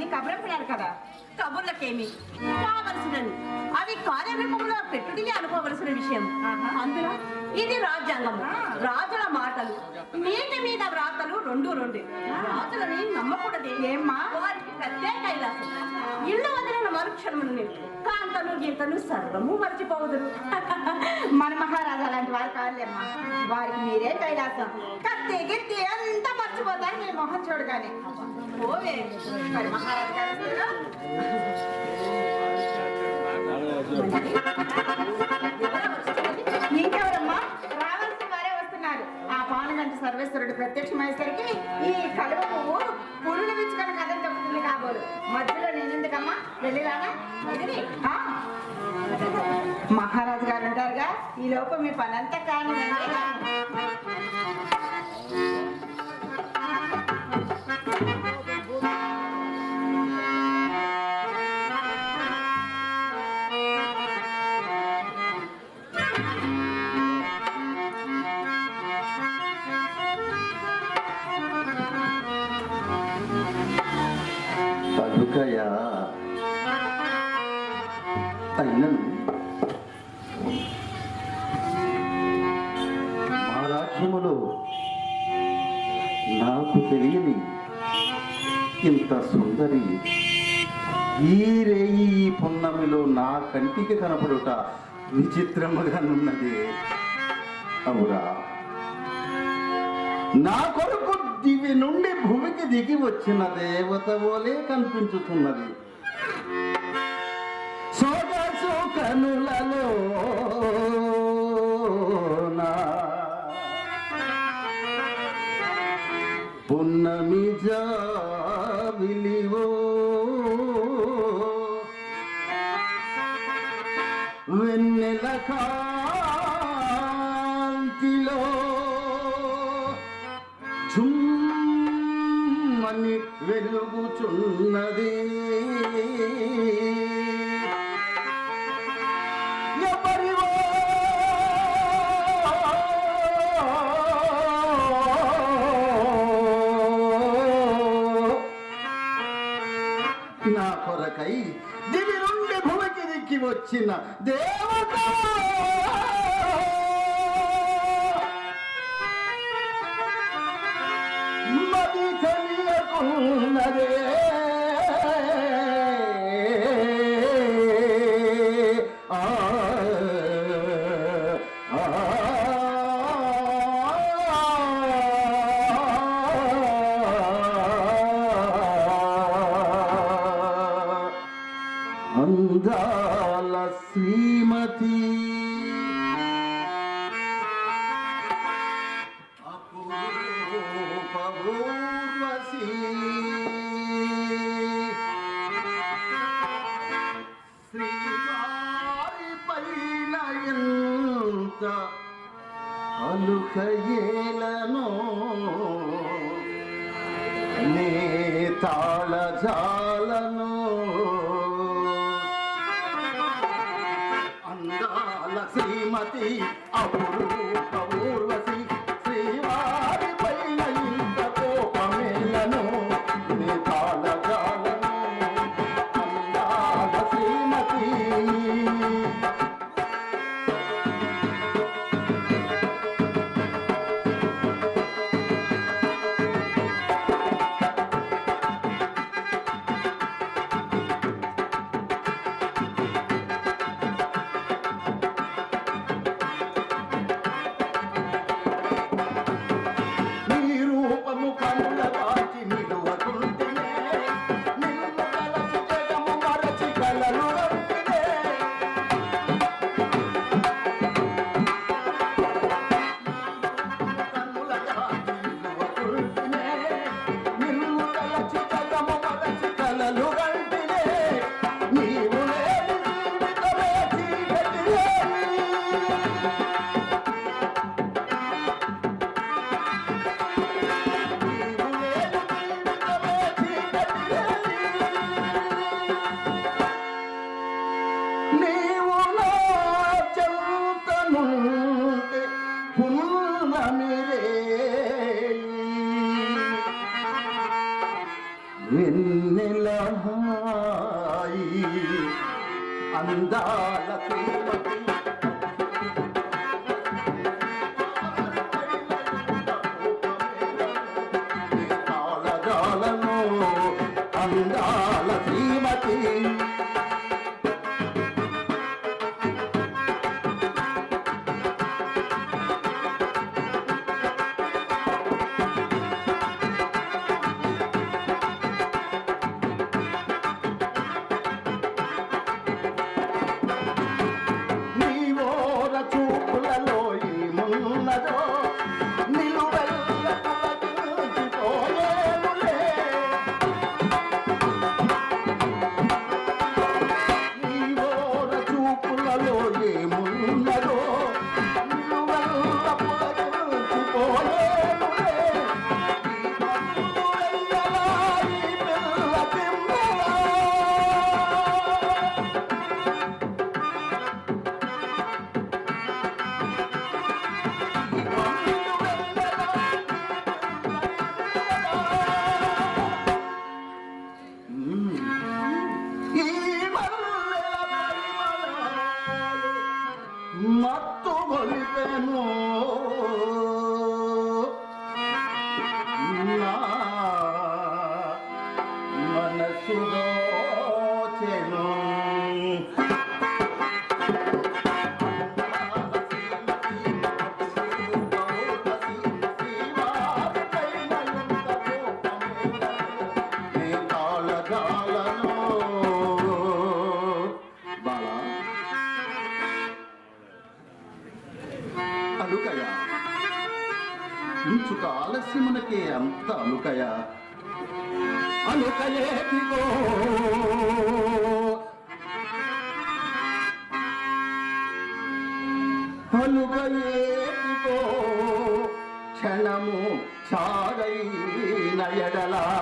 వస్తానని కబురంపినారు కదా? కబుర్లకేమి? కావలసినవి అవి కార్యరూపంలో పెట్టుడిని అనుకోవలసిన విషయం. అందులో ఇది రాజ్యాంగం. రాజుల మాటలు. నీటి మీద వ్రాతలు రెండు రెండు. రాజులని నమ్మకూడదే. ఏమ్మా? వారికి ప్రత్యేక ఇల్లు వదిలిన మరుక్షణమును కాంతలు గీతలు సర్వము మర్చిపోవుదురు. మన మహారాజా లాంటి వారు కాదులేమ్మా. వారికి మీరే కైలాసం. కత్తి గిత్తి అంత మర్చిపోతారు. మీ మొహం చూడగానే. ఓవే మరి మహారాజు గారు? ఇంకెవరమ్మా? ఆ సర్వేశ్వరుడు ప్రత్యక్షమయ్యేసరికి ఈ కలువ పువ్వు పురులు విచ్చుకొని కథ చెబుతుంది కాబోలు. మధ్యలో నేనెందుకమ్మా? వెళ్ళిరానా మహారాజు గారు ఉంటారుగా. ఈ లోపం మీ పనంతా కానీ విచిత్రముగానున్నది. అవురా. నా కొరకు దివి నుండి భూమికి దిగి వచ్చిన దేవత ఓలే కనిపించుతున్నది. సోదసు కనులలో వెలుగుచున్నది ఎవరివో? నా కొరకై దివి నుండి భూమికి దిక్కి వచ్చిన దేవత. మది అలుకయేలను నీ తాళజా అలుకయ? ఇంచుక ఆలస్యమునకే అంత అలుకయ? అలుకయేతిగో క్షణము చాడై నయడలా.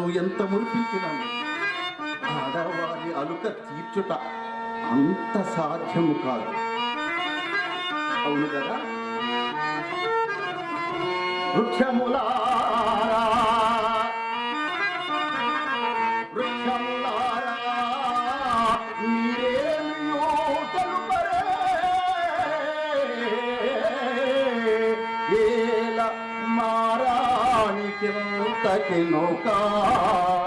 లాలించినను ఎంత మురిపించినను ఆడవారి అలుక తీర్చుట అంత సాధ్యము కాదు. అవును కదా? వృక్షములా 我家。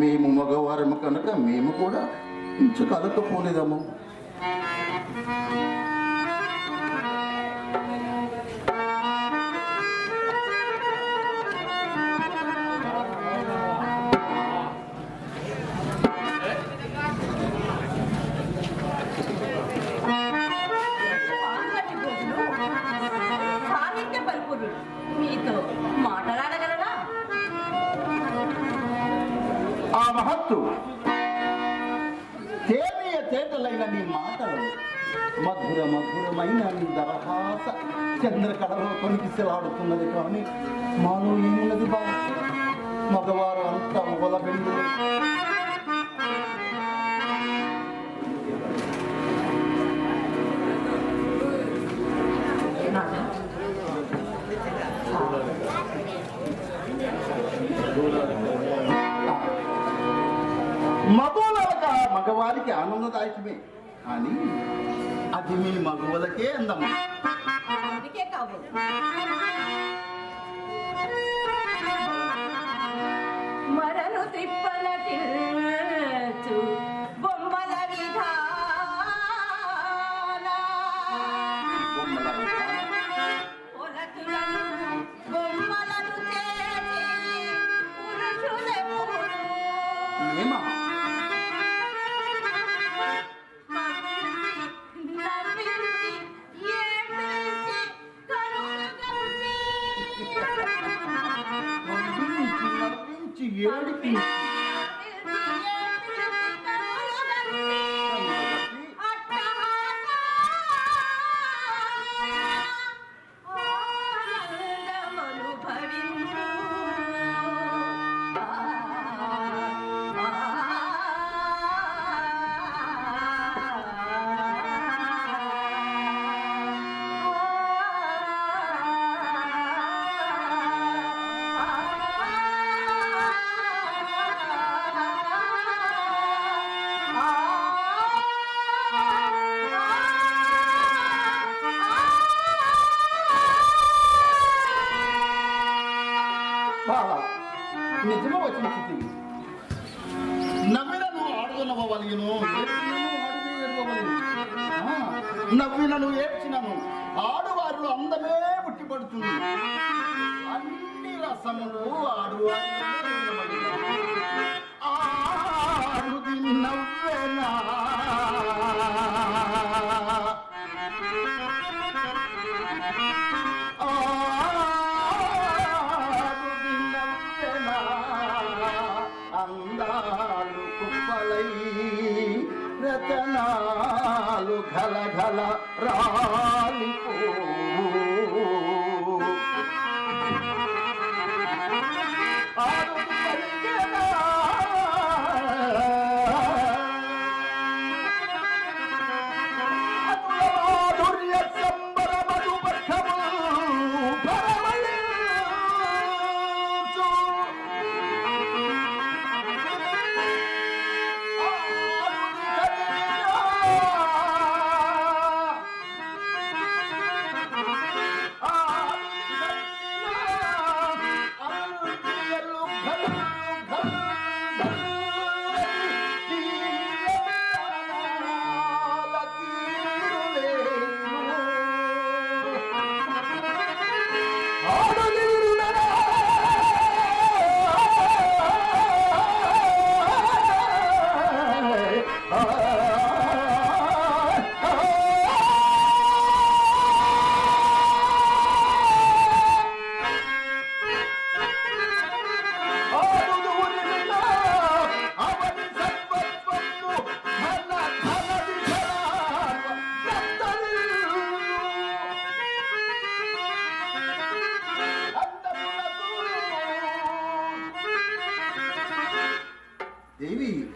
మేము మగవారము కనుక మేము కూడా ఇంచు కలకపోలేదము మీతో మాట్లాడాలి మహత్తు. తేనీయ తేటలైన నీ మాటలు మధుర మధురమైన నీ దరహాస చంద్రకళలో కొనికిసలాడుతున్నది కానీ మాలో ఏమున్నది బాగా మగవారు అంతా మొగలబెండు మగవాళ్ళక మగవారికి ఆనందదాయకమే. కానీ అది మీ మగవులకే అందం అందుకే కావు మరను త్రిప్పల తిల్చు అందాలు కుప్పలై రతనాలు ఘల ఘల రాలిపో Maybe